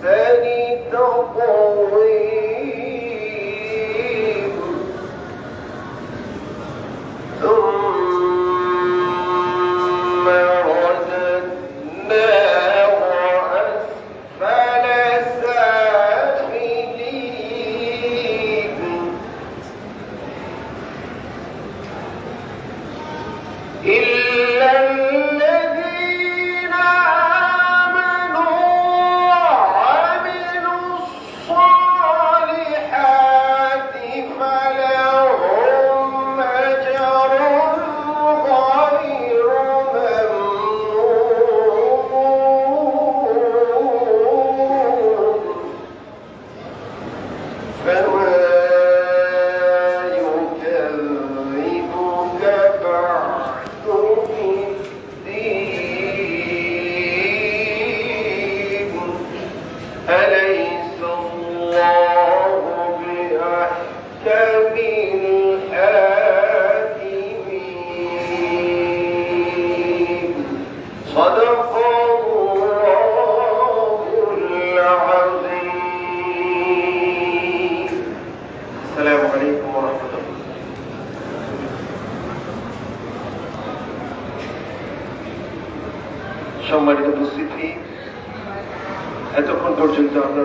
Sanitão bom.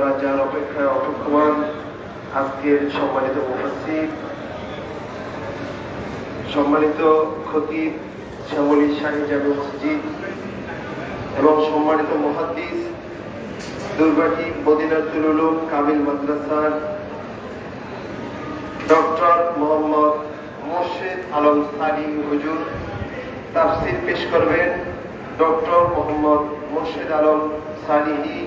পর্যন্ত যার অপেক্ষায় অপেক্ষমান আজকের সম্মানিত মুফাসির সম্মানিত খতিব শ্যামলী শাহী জামে মসজিদ এবং সম্মানিত মহাদ্দিস দুর্গাটি মদিনাতুল উলুম কামিল মাদ্রাসার ডক্টর মোহাম্মদ মোর্শেদ আলম সালি হুজুর তাফসির পেশ করবেন ডক্টর মোহাম্মদ মোর্শেদ আলম সালিহি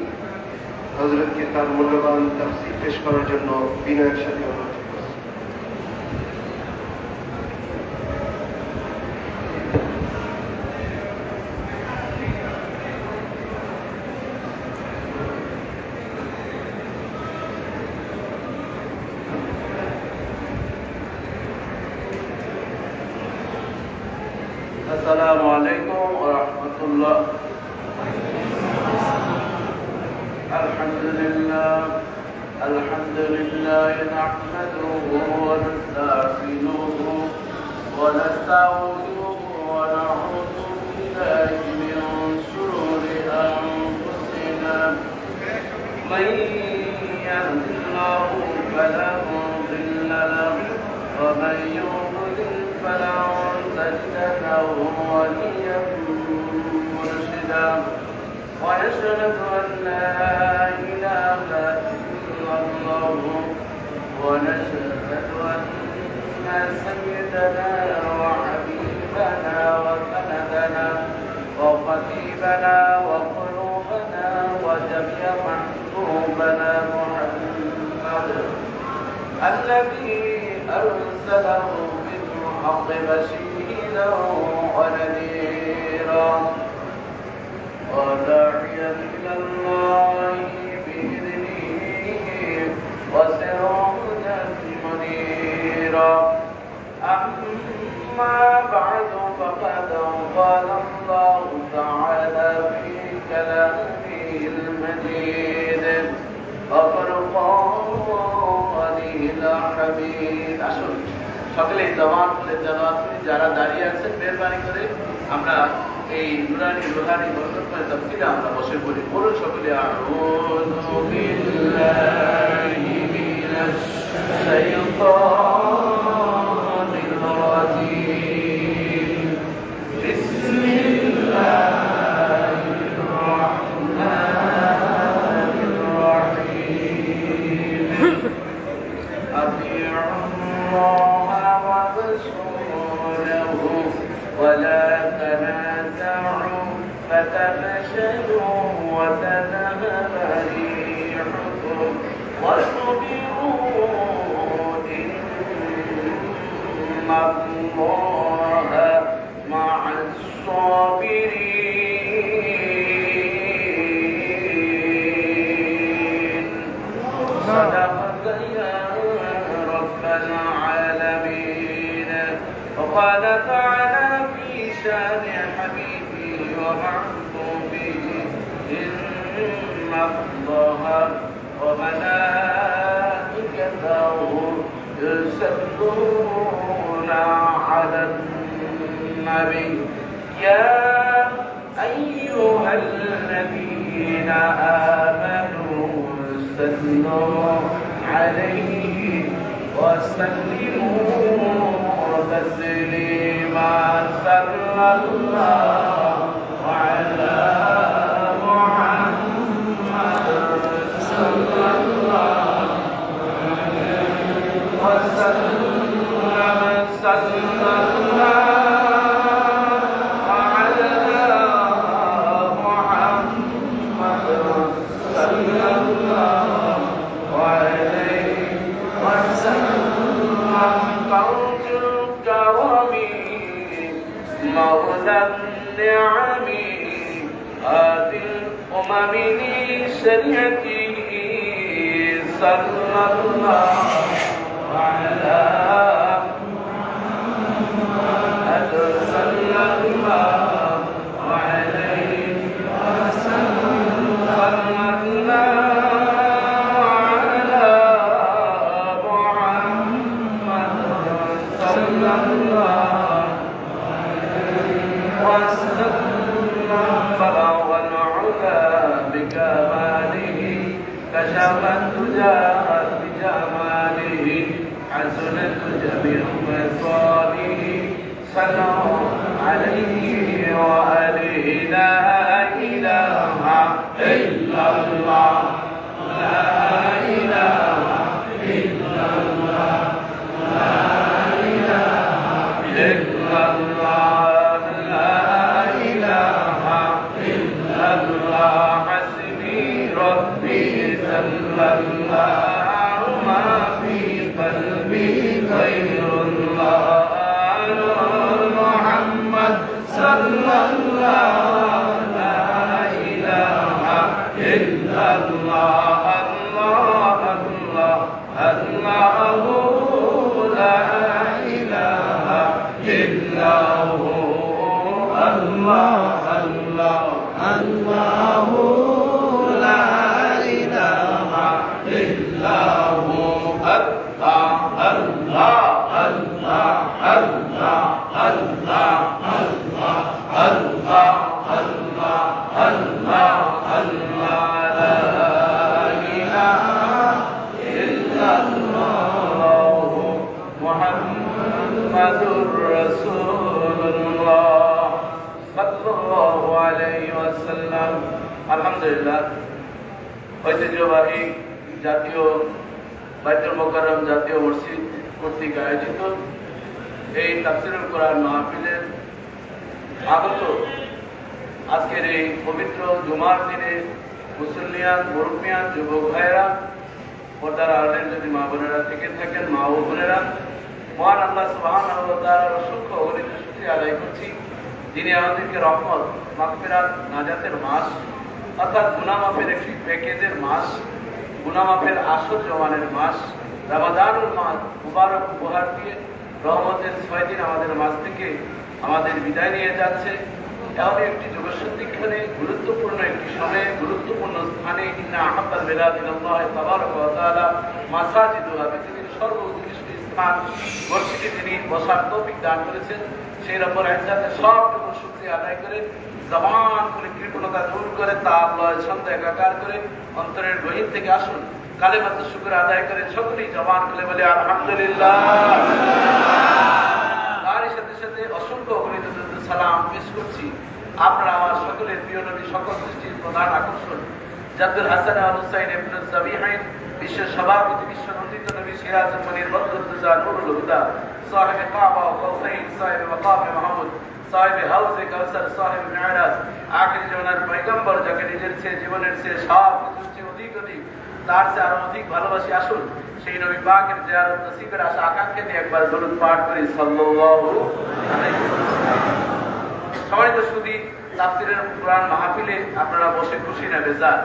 হজরতকে তার মূল্যবান তাফসির পেশ করার জন্য বিনয়ের সাথে অনুরোধ করছি। السلام عليكم ورحمة الله الحمد لله نحمده ونستعينه ونستغفره ونعوذ بالله من شرور أنفسنا. من يهد الله فلا مضل له ومن يضلل فلا تجد له وليا مرشدا. ويشهد ونشهد ان سيدنا وحبيبنا وقلوبنا وجميع محبوبنا محمد الذي أرسله بالحق بشيرا ونذيرا হামিদ সকলে জবান খুলে যারা দাঁড়িয়ে আছেন, মেহরবানি করে আমরা এই নুরানি রোহানি বন্ধন করে তফসিলে আমরা বসে পড়ি। বলুন সকলে আর الله مع الصابرين صدقت يا رب العالمين وقال تعالى في شان حبيبي ومحبوبي إن الله وملائكته يصلون على النبي. يا أيها الذين آمنوا صلوا عليه وسلموا تسليما. صلى الله لشريعته صلى الله على بكماله كشف الدجى بجماله حسنت جميع مصالحه صلوا عليه وآله لا إله إلا الله لا إله إلا الله لا إله إلا الله আলহামদুলিল্লাহ ঐতিহ্যবাহী জাতীয় বাইতুল মোকারম জাতীয় মসজিদ কর্তৃক আয়োজিত এই তাফসিরুল কোরআন মাহফিলের আগত আজকের এই পবিত্র জুমার দিনে মুসল্লিয়ান মুরব্বিয়ান যুবক ভাইয়েরা, পর্দার আড়ের যদি মা বোনেরা থেকে থাকেন, মা ও বোনেরা, মহান আল্লাহ ওয়া তাআলার অসংখ্য অগণিত শুকরিয়া আদায় করছি। যিনি আমাদেরকে রহমত, মাগফিরাত, নাজাতের মাস, অর্থাৎ গুনাহ মাফের একটি প্যাকেজের মাস গুনাহ মাফের আসর জমানের মাস, রামাদানুল মাস মুবারক উপহার দিয়ে রহমতের ছয় দিন আমাদের মাঝ থেকে আমাদের বিদায় নিয়ে যাচ্ছে। এমন একটি যুগসন্ধিক্ষণে গুরুত্বপূর্ণ একটি সময়ে গুরুত্বপূর্ণ স্থানে ইন্না আহাব্বাল বেলাদিনাল্লাহ তাবারক ওয়া তাআলা মাসাজিদুহা পৃথিবীর সর্বোৎকৃষ্ট স্থান মসজিদে তিনি বসার তৌফিক দান করেছেন। সেই রব্বুল ইজ্জাতের সবটুকু শুকরিয়া আদায় করে, জবান করে কৃপণতা দূর করে তা আল্লাহর ছন্দ একাকার করে অন্তরের গহীন থেকে আসুন। কালে মাত্র শুক্র আদায় করে সকলেই জবান খুলে বলে, আলহামদুলিল্লাহ। তারই সাথে সাথে অসংখ্য সালাম করছি। আপনারা আমার সকলের প্রিয় নবী, সকল দৃষ্টির প্রধান আকর্ষণ। হাসান আল হুসাইন ইবনে সাবিহাইন বিশ্ব সভাপতি, বিশ্ব নন্দিত নবী সিরাজুল মনির বদরুদ্দোজা নুরুল হুদা, সাহেব কাবা ও কৌসাইন, সাহেব মাকাম মাহমুদ, সাহেব কাউসার, সাহেব মেহরাজ আখির পয়গম্বর যাকে নিজের চেয়ে, জীবনের চেয়ে সব চেয়ে অধিক অধিক তার চেয়ে আরও অধিক ভালোবাসি আসুন। সেই নবী পাকের জিয়ারত নসিবের আশা, আকাঙ্ক্ষা নিয়ে একবার দরুদ পাঠ করি। সাল্লাল্লাহু আলাইহি ওয়াসাল্লাম। সম্মানিত সুদী তাফসিরের কোরআন মাহফিলে আপনারা বসে খুশি না, বেজার?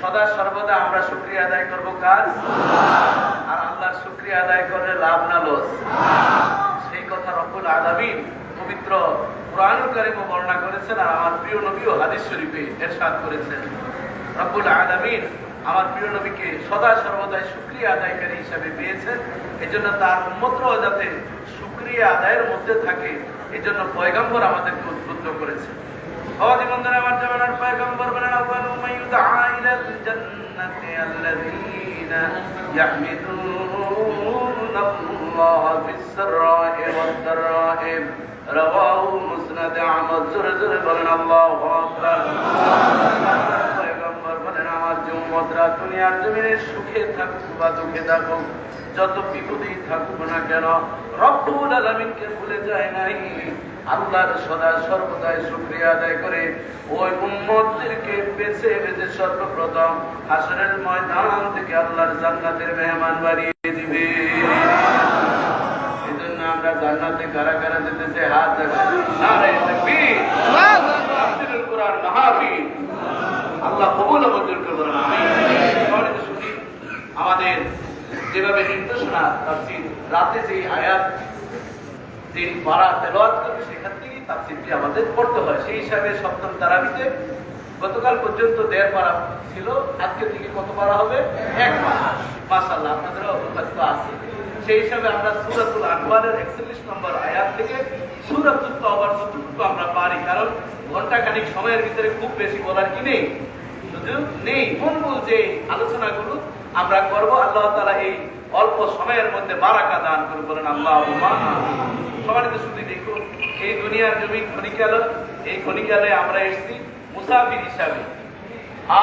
সদা সর্বদা আমরা শুকরিয়া আদায় করব কাজ আর আল্লাহর শুকরিয়া আদায় করলে লাভ না লস। সেই কথা রব্বুল আলামিন পবিত্র কোরআনুল কারিমে বর্ণনা করেছেন আর আমার প্রিয় নবীও হাদিস শরীফে এরশাদ করেছেন। রব্বুল আলামিন আমার প্রিয় নবীকে সদা সর্বদাই শুক্রিয়া আদায়কারী হিসাবে পেয়েছেন। এজন্য তার উন্মতরাও যাতে শুক্রিয়া আদায়ের মধ্যে থাকে, এজন্য পয়গম্বর আমাদেরকে উদ্বুদ্ধ করেছে আমার জোরে জোরে বলেন, আল্লাহু পয়গম্বর বলেন আমার যে উম্মতরা দুনিয়ার জমিনে সুখে থাকুক বা দুঃখে থাকুক যত বিপদেই থাকুক না কেন রব্বুল আলামিনকে ভুলে যায় নাই। আল্লাহর সদা সর্বদাই শুকরিয়া আদায় করে ওই উম্মতদেরকে বেছে বেছে সর্বপ্রথম হাসরের ময়দান থেকে আল্লাহর জান্নাতের মেহমান বাড়িয়ে দিবে। এই জন্য আমরা জান্নাতে কারা কারা যেতেছে হাত মাহফিল আল্লাহ কবুল ও মঞ্জুর করবেন আমিন সম্মানিত সুধী, আমাদের যেভাবে নির্দেশনা রাতে যে আয়াত যে পারা তেলাওয়াত করবে, সেখান থেকেই তাফসীরটি আমাদের পড়তে হয়। সেই হিসাবে সপ্তম তারাবিতে গতকাল পর্যন্ত দেড় পারা ছিল আজকে থেকে কত পারা হবে? এক মাশাআল্লাহ আপনাদের অবকাশ আছে। সেই হিসাবে আমরা সূরাতুল 41 নম্বর আয়াত থেকে সূরাতুল যতটুকু আমরা পারি, কারণ ঘণ্টা খানিক সময়ের ভিতরে খুব বেশি বলার কি নেই? শুধু নেই মূল যে আলোচনাগুলো আমরা করব, আল্লাহ তাআলা এই অল্প সময়ের মধ্যে বারাকা দান করে বলেন আল্লাহ সমানিত শুধু দেখুন, এই দুনিয়ার জমি খনিকাল, এই খনিকালে আমরা এসেছি মুসাফির হিসাবে।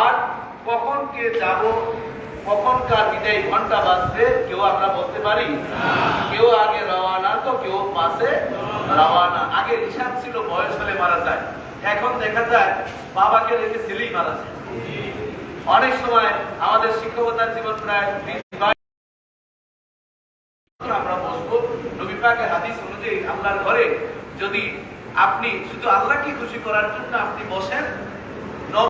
আর কখন কে যাব, কখন কার বিদায় ঘণ্টা বাজবে, কেউ আমরা বলতে পারি কেউ আগে রওয়ানা তো কেউ পাশে রওয়ানা আগে হিসাব ছিল, বয়স হলে মারা যায়। এখন দেখা যায়, বাবাকে রেখে ছেলেই মারা যায়। অনেক সময় আমাদের শিক্ষকতার জীবন প্রায় আমরা বসবো নবী পাকের হাদিস অনুযায়ী আল্লাহর ঘরে। যদি আপনি শুধু আল্লাহকে খুশি করার জন্য আপনি বসেন